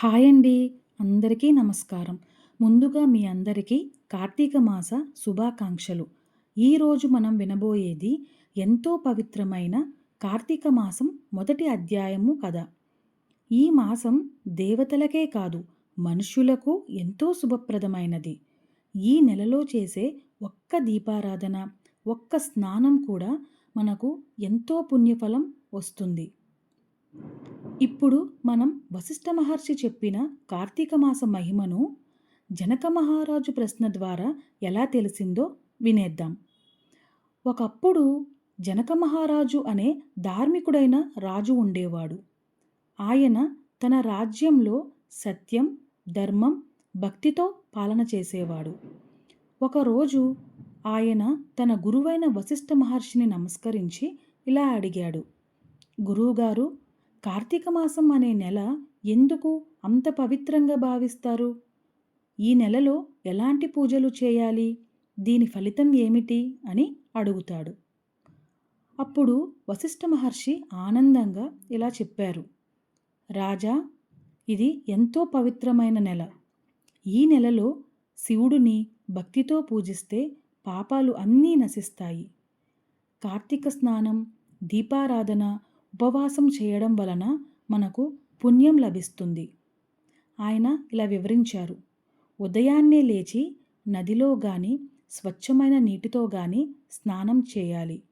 Hi అండి. అందరికీ నమస్కారం. ముందుగా మీ అందరికీ కార్తీక మాస శుభాకాంక్షలు. ఈరోజు మనం వినబోయేది ఎంతో పవిత్రమైన కార్తీక మాసం మొదటి అధ్యాయము కథ. ఈ మాసం దేవతలకే కాదు మనుష్యులకు ఎంతో శుభప్రదమైనది. ఈ నెలలో చేసే ఒక్క దీపారాధన ఒక్క స్నానం కూడా మనకు ఎంతో పుణ్యఫలం వస్తుంది. ఇప్పుడు మనం వశిష్ఠ మహర్షి చెప్పిన కార్తీక మాస మహిమను జనక మహారాజు ప్రశ్న ద్వారా ఎలా తెలిసిందో వినేద్దాం. ఒకప్పుడు జనక మహారాజు అనే ధార్మికుడైన రాజు ఉండేవాడు. ఆయన తన రాజ్యంలో సత్యం ధర్మం భక్తితో పాలన చేసేవాడు. ఒకరోజు ఆయన తన గురువైన వశిష్ఠ మహర్షిని నమస్కరించి ఇలా అడిగాడు. గురువుగారు కార్తీక మాసం అనే నెల ఎందుకు అంత పవిత్రంగా భావిస్తారు? ఈ నెలలో ఎలాంటి పూజలు చేయాలి? దీని ఫలితం ఏమిటి? అని అడుగుతాడు. అప్పుడు వశిష్ఠ మహర్షి ఆనందంగా ఇలా చెప్పారు. రాజా ఇది ఎంతో పవిత్రమైన నెల. ఈ నెలలో శివుడిని భక్తితో పూజిస్తే పాపాలు అన్నీ నశిస్తాయి. కార్తీక స్నానం దీపారాధన ఉపవాసం చేయడం వలన మనకు పుణ్యం లభిస్తుంది. ఆయన ఇలా వివరించారు. ఉదయాన్నే లేచి నదిలో గాని స్వచ్ఛమైన నీటితో గాని స్నానం చేయాలి.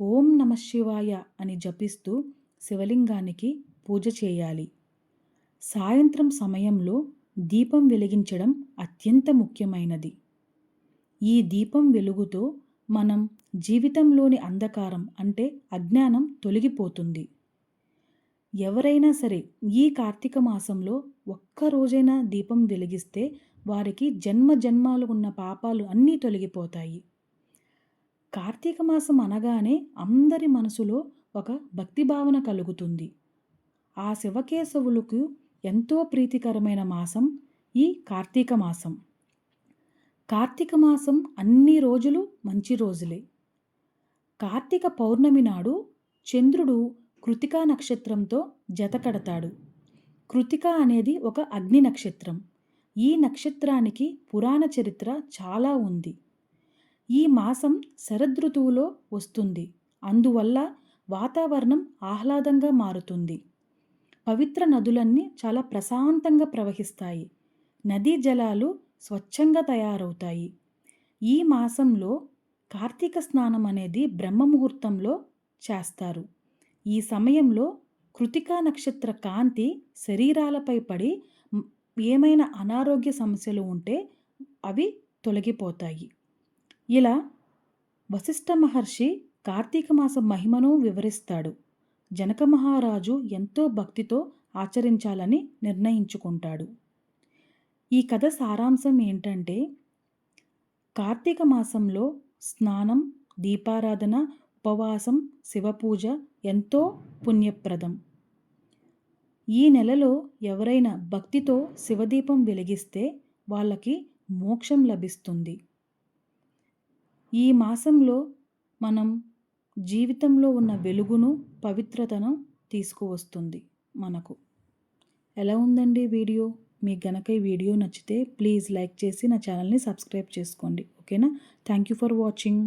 ఓం నమ శివాయ అని జపిస్తూ శివలింగానికి పూజ చేయాలి. సాయంత్రం సమయంలో దీపం వెలిగించడం అత్యంత ముఖ్యమైనది. ఈ దీపం వెలుగుతో మనం జీవితంలోని అంధకారం అంటే అజ్ఞానం తొలగిపోతుంది. ఎవరైనా సరే ఈ కార్తీక మాసంలో ఒక్కరోజైనా దీపం వెలిగిస్తే వారికి జన్మ జన్మాలు ఉన్న పాపాలు అన్నీ తొలగిపోతాయి. కార్తీక మాసం అనగానే అందరి మనసులో ఒక భక్తి భావన కలుగుతుంది. ఆ శివకేశవులకు ఎంతో ప్రీతికరమైన మాసం ఈ కార్తీక మాసం. కార్తీక మాసం అన్ని రోజులు మంచి రోజులే. కార్తీక పౌర్ణమి నాడు చంద్రుడు కృతికా నక్షత్రంతో జతకడతాడు కృతిక అనేది ఒక అగ్ని నక్షత్రం. ఈ నక్షత్రానికి పురాణ చరిత్ర చాలా ఉంది. ఈ మాసం శరదృతువులో వస్తుంది. అందువల్ల వాతావరణం ఆహ్లాదంగా మారుతుంది. పవిత్ర నదులన్నీ చాలా ప్రశాంతంగా ప్రవహిస్తాయి. నదీ జలాలు స్వచ్ఛంగా తయారవుతాయి. ఈ మాసంలో కార్తీక స్నానం అనేది బ్రహ్మముహూర్తంలో చేస్తారు. ఈ సమయంలో కృతికా నక్షత్ర కాంతి శరీరాలపై పడి ఏమైనా అనారోగ్య సమస్యలు ఉంటే అవి తొలగిపోతాయి. ఇలా వశిష్ఠ మహర్షి కార్తీక మాస మహిమను వివరిస్తాడు. జనక మహారాజు ఎంతో భక్తితో ఆచరించాలని నిర్ణయించుకుంటాడు. ఈ కథ సారాంశం ఏంటంటే కార్తీక మాసంలో స్నానం దీపారాధన ఉపవాసం శివపూజ ఎంతో పుణ్యప్రదం. ఈ నెలలో ఎవరైనా భక్తితో శివదీపం వెలిగిస్తే వాళ్ళకి మోక్షం లభిస్తుంది. ఈ మాసంలో మనం జీవితంలో ఉన్న వెలుగును పవిత్రతను తీసుకువస్తుంది మనకు. ఎలా ఉందండి వీడియో? మీకు గనక ఈ వీడియో నచ్చితే ప్లీజ్ లైక్ చేసి నా ఛానల్ని సబ్స్క్రైబ్ చేసుకోండి. ಓಕೆನಾ ಥ್ಯಾಂಕ್ ಯು ಫಾರ್ ವಾಚಿಂಗ್